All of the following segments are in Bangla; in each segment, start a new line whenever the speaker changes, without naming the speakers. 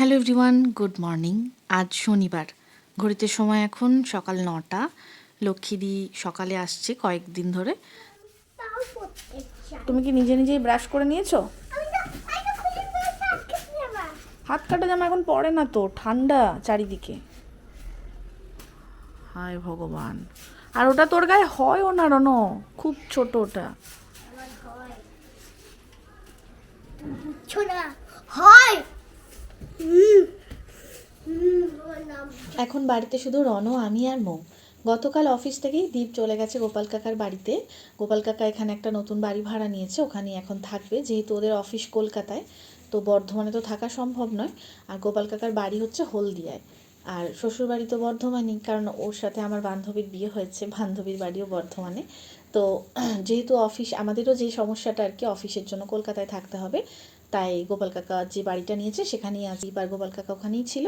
Hello everyone, good morning. আজ শনিবার। ঘড়িতে সময় এখন সকাল নটা। লক্ষ্মীদি সকালে আসছে কয়েকদিন ধরে।
তুমি কি নিজে নিজেই ব্রাশ করে নিয়েছো? হাত কাটা জামা এখন পড়ে না তো, ঠান্ডা চারিদিকে। হায় ভগবান। আর ওটা তোর গায়ে হয়ও না, রন। খুব ছোট ওটা।
হয়।
এখন বাড়িতে শুধু রণ, আমি আর মৌ। গতকাল অফিস থেকেই দীপ চলে গেছে গোপাল কাকার বাড়িতে। গোপাল কাকা এখানে একটা নতুন বাড়ি ভাড়া নিয়েছে ওখানে এখন থাকবে। যেহেতু ওদের অফিস কলকাতায়, তো বর্ধমানে তো থাকা সম্ভব নয়। আর গোপাল কাকার বাড়ি হচ্ছে হলদিয়ায়। আর শ্বশুর বাড়ি তো বর্ধমানেই, কারণ ওর সাথে আমার বান্ধবীর বিয়ে হয়েছে, বান্ধবীর বাড়িও বর্ধমানে। তো, যেহেতু অফিস, আমাদেরও যে সমস্যাটা আর কি, অফিসের জন্য কলকাতায় থাকতে হবে। তাই গোপাল কাকা যে বাড়িটা নিয়েছে সেখানেই আজ এবার গোপাল কাকা ওখানেই ছিল।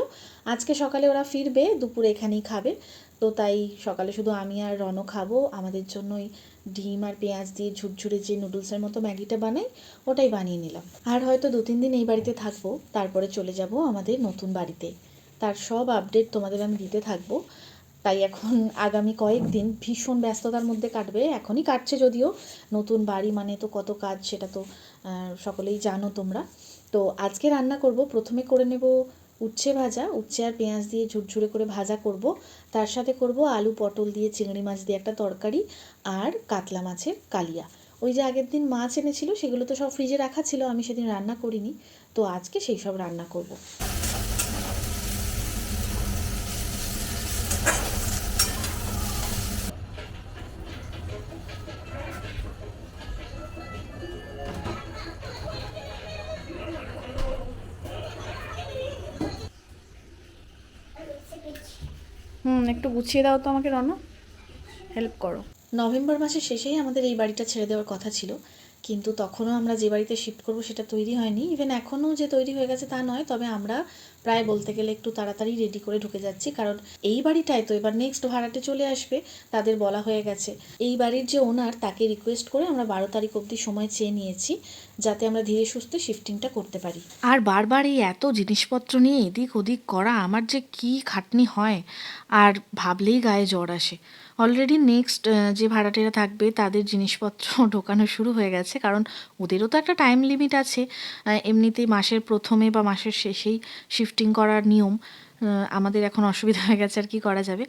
আজকে সকালে ওরা ফিরবে, দুপুরে এখানেই খাবে। তো তাই সকালে শুধু আমি আর রণ খাব। আমাদের জন্য ওই ডিম আর পেঁয়াজ দিয়ে ঝুরঝুরে যে নুডলসের মতো ম্যাগিটা বানাই, ওটাই বানিয়ে নিলাম। আর হয়তো দু তিন দিন এই বাড়িতে থাকব, তারপরে চলে যাব আমাদের নতুন বাড়িতে। তার সব আপডেট তোমাদের আমি দিতে থাকব। তাই এখন আগামী কয়েকদিন ভীষণ ব্যস্ততার মধ্যে কাটবে। এখনই কাটছে যদিও। নতুন বাড়ি মানে তো কত কাজ, সেটা তো সকলেই জানো তোমরা। তো আজকে রান্না করব, প্রথমে করে নেব উচ্ছে ভাজা। উচ্ছে আর পেঁয়াজ দিয়ে ঝুরঝুরে করে ভাজা করব। তার সাথে করব আলু, পটল দিয়ে, চিংড়ি মাছ দিয়ে একটা তরকারি আর কাতলা মাছের কালিয়া। ওই যে আগের দিন মাছ এনেছিল, সেগুলো তো সব ফ্রিজে রাখা ছিল, আমি সেদিন রান্না করিনি। তো আজকে সেই সব রান্না করব।
হুম, একটু গুছিয়ে দাও তো আমাকে, রনো। হেল্প করো।
নভেম্বর মাসের শেষেই আমাদের এই বাড়িটা ছেড়ে দেওয়ার কথা ছিল। কিন্তু তখনও আমরা যে বাড়িতে শিফট করব সেটা তৈরি হয়নি। ইভেন এখনও যে তৈরি হয়ে গেছে তা নয়, তবে আমরা প্রায় বলতে গেলে একটু তাড়াতাড়ি রেডি করে ঢুকে যাচ্ছি। কারণ এই বাড়িটায় তো এবার নেক্সট ভাড়াটে চলে আসবে, তাদের বলা হয়ে গেছে। এই বাড়ির যে ওনার তাকে রিকোয়েস্ট করে আমরা বারো তারিখ অবধি সময় চেয়ে নিয়েছি, যাতে আমরা ধীরে সুস্থে শিফটিংটা করতে পারি।
আর বারবার এই এত জিনিসপত্র নিয়ে এদিক ওদিক করা আমার যে কি খাটনি হয়, আর ভাবলেই গায়ে জ্বর আসে। অলরেডি নেক্সট যে ভাড়াটেরা থাকবে, তাদের জিনিসপত্র ঢোকানো শুরু হয়ে গেছে। কারণ ওদেরও তো একটা টাইম লিমিট আছে। এমনিতেই মাসের প্রথমে বা মাসের শেষেই শিফটিং করার নিয়ম আমাদের এখন অসুবিধা হয়ে গেছে আর কি করা যাবে।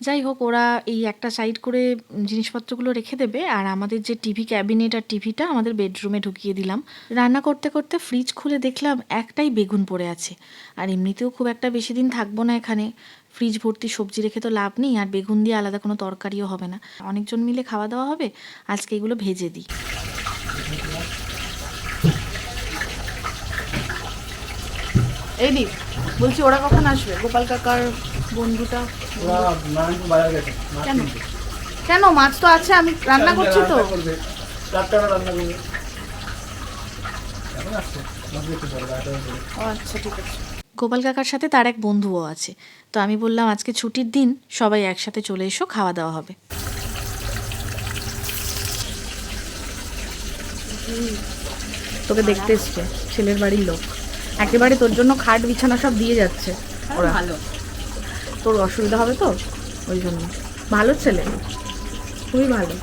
যাই হোক, ওরা এই একটা সাইড করে জিনিসপত্রগুলো রেখে দেবে। আর আমাদের যে টিভি ক্যাবিনেট আর টিভিটা আমাদের বেডরুমে ঢুকিয়ে দিলাম। রান্না করতে করতে ফ্রিজ খুলে দেখলাম, একটাই বেগুন পড়ে আছে। আর এমনিতেও খুব একটা বেশি দিন থাকব না এখানে। ফ্রিজ ভর্তি সবজি রেখে তো লাভ নেই, আর বেগুন দিয়ে আলাদা কোনো তরকারিও হবে না। অনেকজন মিলে খাওয়া দাওয়া হবে, আজকে এগুলো ভেজে দিই। এই দি বলছি ওরা কখন আসবে? গোপাল কাকার বন্ধুটা? কেন? কেন? মাছ তো আছে, আমি রান্না করছি তো। আচ্ছা ঠিক আছে।
গোপাল কাকার সাথে তার এক বন্ধুও আছে। তো আমি বললাম আজকে ছুটির দিন সবাই একসাথে চলে এসো খাওয়া দাওয়া হবে।
তোকে দেখতে এসছে ছেলের বাড়ির লোক। একেবারে তোর জন্য খাট বিছানা সব দিয়ে যাচ্ছে ওরা। ভালো। তোর অসুবিধা হবে তো? ওই জন্য। ভালো ছেলে? খুবই ভালো।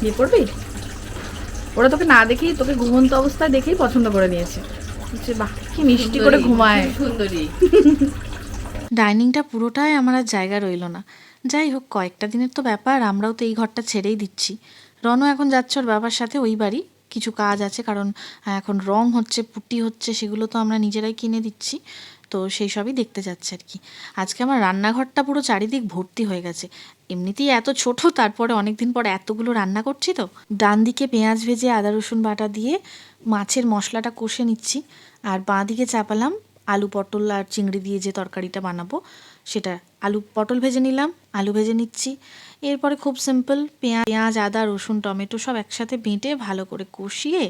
বিয়ে করবি? ওরা তোকে না দেখেই তোকে ঘুমন্ত অবস্থায় দেখেই পছন্দ করে নিয়েছে। বাহ। কি মিষ্টি করে ঘুমায়।
ডাইনিংটা পুরোটাই আমার আর জায়গা রইল না। যাই হোক কয়েকটা দিনের তো ব্যাপার আমরাও তো এই ঘরটা ছেড়েই দিচ্ছি। রনও এখন যাচ্ছে ওর বাবার সাথে ওই বাড়ি। কিছু কাজ আছে কারণ এখন রং হচ্ছে পুটি হচ্ছে সেগুলো তো আমরা নিজেরাই কিনে দিচ্ছি। তো সেই সবই দেখতে যাচ্ছে আর কি। আজকে আমার রান্নাঘরটা পুরো চারিদিক ভর্তি হয়ে গেছে। এমনিতেই এত ছোট, তারপরে অনেক দিন পরে এতগুলো রান্না করছি তো। ডান দিকে পেঁয়াজ ভেজে আদা, রসুন বাটা দিয়ে মাছের মশলাটা কষে নিচ্ছি। আর বাঁ দিকে চাপালাম আলু, পটল আর চিংড়ি দিয়ে যে তরকারিটা বানাবো, সেটা আলু, পটল ভেজে নিলাম, আলু ভেজে নিচ্ছি। এরপরে খুব সিম্পল পেঁয়াজ পেঁয়াজ, আদা, রসুন, টমেটো সব একসাথে বেঁটে ভালো করে কষিয়ে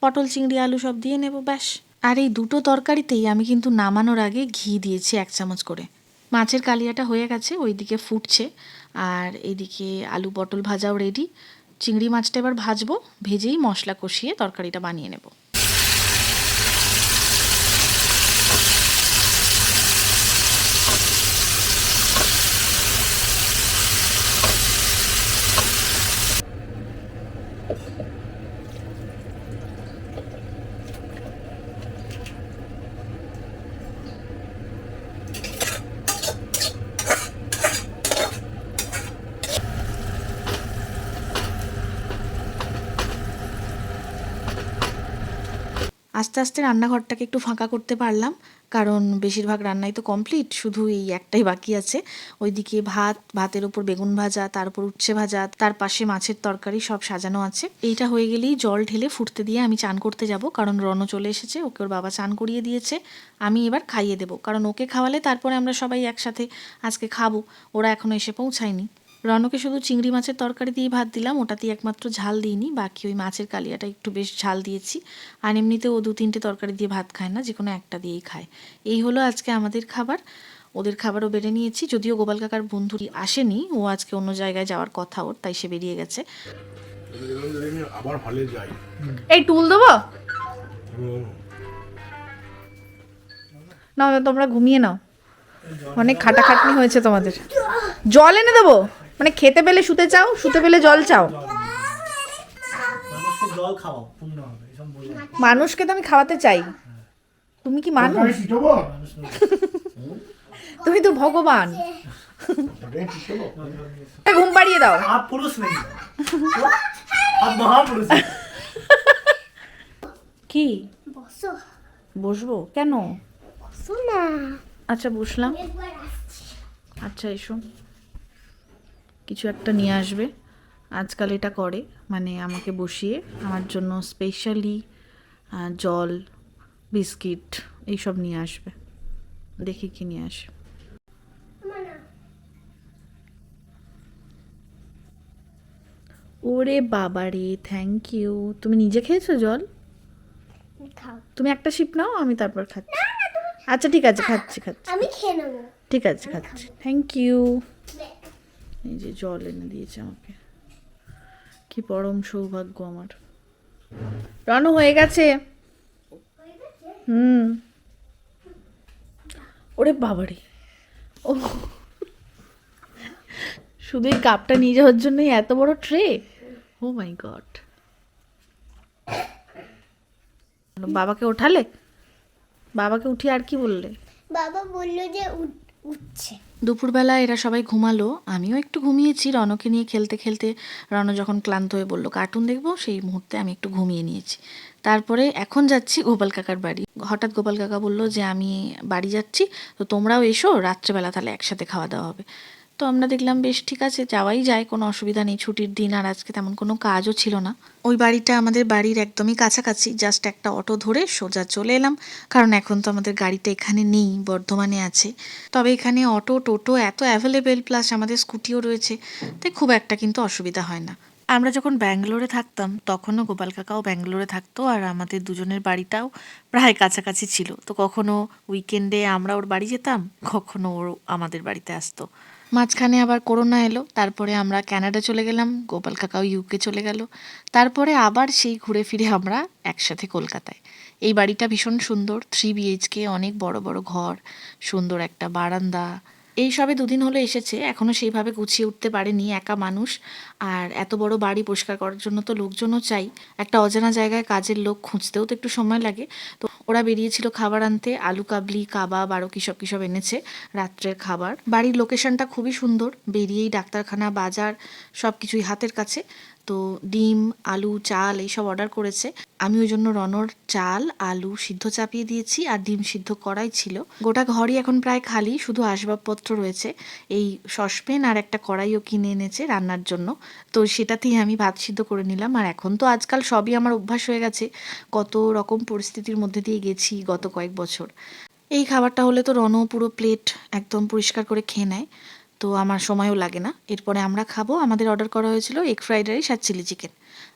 পটল, চিংড়ি, আলু সব দিয়ে নেব, ব্যাস। আর এই দুটো তরকারিতেই আমি কিন্তু নামানোর আগে ঘি দিয়েছি এক চামচ করে। মাছের কালিয়াটা হয়ে গেছে, ওইদিকে ফুটছে। আর এদিকে আলু পটল ভাজাও রেডি চিংড়ি মাছটা এবার ভাজবো, ভেজেই মশলা কষিয়ে তরকারিটা বানিয়ে নেব। Thank you. আস্তে আস্তে রান্নাঘরটাকে একটু ফাঁকা করতে পারলাম, কারণ বেশিরভাগ রান্নাই তো কমপ্লিট শুধু এই একটাই বাকি আছে। ওইদিকে ভাত, ভাতের ওপর বেগুন ভাজা, তার উপর উচ্ছে ভাজা, তার পাশে মাছের তরকারি সব সাজানো আছে। এইটা হয়ে গেলেই জল ঢেলে ফুটতে দিয়ে আমি চান করতে যাব, কারণ রণ চলে এসেছে, ওকে ওর বাবা চান করিয়ে দিয়েছে, আমি এবার খাইয়ে দেবো। কারণ ওকে খাওয়ালে তারপরে আমরা সবাই একসাথে আজকে খাব, ওরা এখনও এসে পৌঁছায়নি। রনকে শুধু চিংড়ি মাছের তরকারি দিয়ে ভাত দিলাম ওটাতেই একমাত্র ঝাল দিইনি বাকি ওই মাছের কালিয়াটা একটু বেশ ঝাল দিয়েছি। আর এমনিতে ও দু তিনটে তরকারি দিয়ে ভাত খায় না যে কোনো একটা দিয়েই খায়। এই হলো আজকে আমাদের খাবার। ওদের খাবারও বেড়ে নিয়েছি যদিও গোপাল কাকার বন্ধু আসেনি ও আজকে অন্য জায়গায় যাওয়ার কথা ওর তাই সে বেরিয়ে গেছে।
আবার হলে যাই।
এই টুল দেবো? নাও তোমরা ঘুমিয়ে নাও। অনেক খাটাখাটনি হয়েছে তোমাদের। জল এনে দেবো? মানে খেতে পেলে শুতে চাও শুতে পেলে জল চাও?
মানুষকে
তো আমি খাওয়াতে চাই। তুমি কি মানুষ? তুমি তো ভগবান। ঘুম পাড়িয়ে দাও। কি? বসবো? কেন? আচ্ছা বসলাম। আচ্ছা এসো। কিছু একটা নিয়ে আসবে। আজকাল এটা করে মানে আমাকে বসিয়ে। আমার জন্য স্পেশালি জল বিস্কিট এইসব নিয়ে আসবে। দেখি কি নিয়ে আসে। ওরে বাবা রে থ্যাংক ইউ তুমি নিজে খেয়েছো জল? তুমি একটা শিপ নাও আমি তারপর খাচ্ছি। আচ্ছা ঠিক আছে খাচ্ছি খাচ্ছি।
আমি খেয়ে নেব।
ঠিক আছে খাচ্ছি। থ্যাংক ইউ এই যে জল এনে দিয়েছে আমাকে। কি পরম সৌভাগ্য আমার। রানু, হয়ে গেছে? হুম। ওরে বাবারে। ও। শুধু এই কাপটা নিয়ে যাওয়ার জন্যই এত বড় ট্রে? ও মাই গড। বাবাকে ওঠালে? বাবাকে উঠিয়ে আর কি বললে?
বাবা বলল যে উঠছে।
দুপুরবেলা এরা সবাই ঘুমালো, আমিও একটু ঘুমিয়েছি, রনকে নিয়ে খেলতে খেলতে রন যখন ক্লান্ত হয়ে বলল, কার্টুন দেখব? সেই মুহূর্তে আমি একটু ঘুমিয়ে নিয়েছি। তারপরে এখন যাচ্ছি গোপাল কাকার বাড়ি। হঠাৎ গোপাল কাকা বলল যে, আমি বাড়ি যাচ্ছি, তো তোমরাও এসো, রাত্রেবেলা তাহলে একসাথে খাওয়া দাওয়া হবে। তো আমরা দেখলাম, বেশ, ঠিক আছে, যাওয়াই যায়, কোনো অসুবিধা নেই, ছুটির দিন, আর আজকে তেমন কোনো কাজও ছিল না। ওই বাড়িটা আমাদের বাড়ির একদমই কাছাকাছি জাস্ট একটা অটো ধরে সোজা চলে এলাম, কারণ এখন তো আমাদের গাড়িটা এখানে নেই, বর্ধমানে আছে। তবে এখানে অটো, টোটো এত অ্যাভেলেবেল প্লাস আমাদের স্কুটিও রয়েছে, তাই খুব একটা কিন্তু অসুবিধা হয় না। আমরা যখন ব্যাঙ্গালোরে থাকতাম, তখনও গোপাল কাকাও ব্যাঙ্গালোরে থাকতো, আর আমাদের দুজনের বাড়িটাও প্রায় কাছাকাছি ছিল। তো কখনো উইকেন্ডে আমরা ওর বাড়ি যেতাম, কখনো ওর আমাদের বাড়িতে আসতো। মাঝখানে আবার করোনা এলো, তারপরে আমরা ক্যানাডা চলে গেলাম, গোপাল কাকাও ইউকে চলে গেল। তারপরে আবার সেই ঘুরে ফিরে আমরা একসাথে কলকাতায়। এই বাড়িটা ভীষণ সুন্দর থ্রি বিএইচকে অনেক বড় বড় ঘর, সুন্দর একটা বারান্দা। এই সবে দুদিন হলো এসেছে এখনও সেইভাবে গুছিয়ে উঠতে পারেনি একা মানুষ। আর এত বড় বাড়ি পরিষ্কার করার জন্য তো লোকজনও চাই। একটা অজানা জায়গায় কাজের লোক খুঁজতেও তো একটু সময় লাগে। তো ওরা বেরিয়েছিল খাবার আনতে, আলু, কাবলি, কাবাব আরও কিসব সব কী সব এনেছে রাত্রের খাবার। বাড়ির লোকেশনটা খুবই সুন্দর, বেরিয়েই ডাক্তারখানা, বাজার সব কিছুই হাতের কাছে। তো ডিম, আলু, চাল এইসব অর্ডার করেছে। আমি ওই জন্য রনর চাল, আলু সিদ্ধ চাপিয়ে দিয়েছি আর ডিম সিদ্ধ করাই ছিল। গোটা ঘরই এখন প্রায় খালি, শুধু আসবাবপত্র রয়েছে। এই সসপ্যান আর একটা কড়াইও কিনে এনেছে রান্নার জন্য। তো সেটাতেই আমি ভাত সিদ্ধ করে নিলাম। আর এখন তো আজকাল সবই আমার অভ্যাস হয়ে গেছে। কত রকম পরিস্থিতির মধ্যে দিয়ে গেছি গত কয়েক বছর। এই খাবারটা হলে তো রনও পুরো প্লেট একদম পরিষ্কার করে খেয়ে নেয়। তো আমার সময়ও লাগে না। এরপরে আমরা খাব। আমাদের অর্ডার করা হয়েছিল এগ ফ্রাইড রাইস আর চিলি চিকেন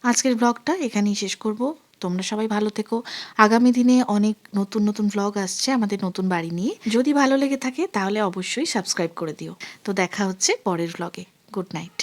আজকের ব্লগটা এখানেই শেষ করব। তোমরা সবাই ভালো থেকো। আগামী দিনে অনেক নতুন নতুন ব্লগ আসছে আমাদের নতুন বাড়ি নিয়ে। যদি ভালো লেগে থাকে তাহলে অবশ্যই সাবস্ক্রাইব করে দিও। তো দেখা হচ্ছে পরের ব্লগে গুড নাইট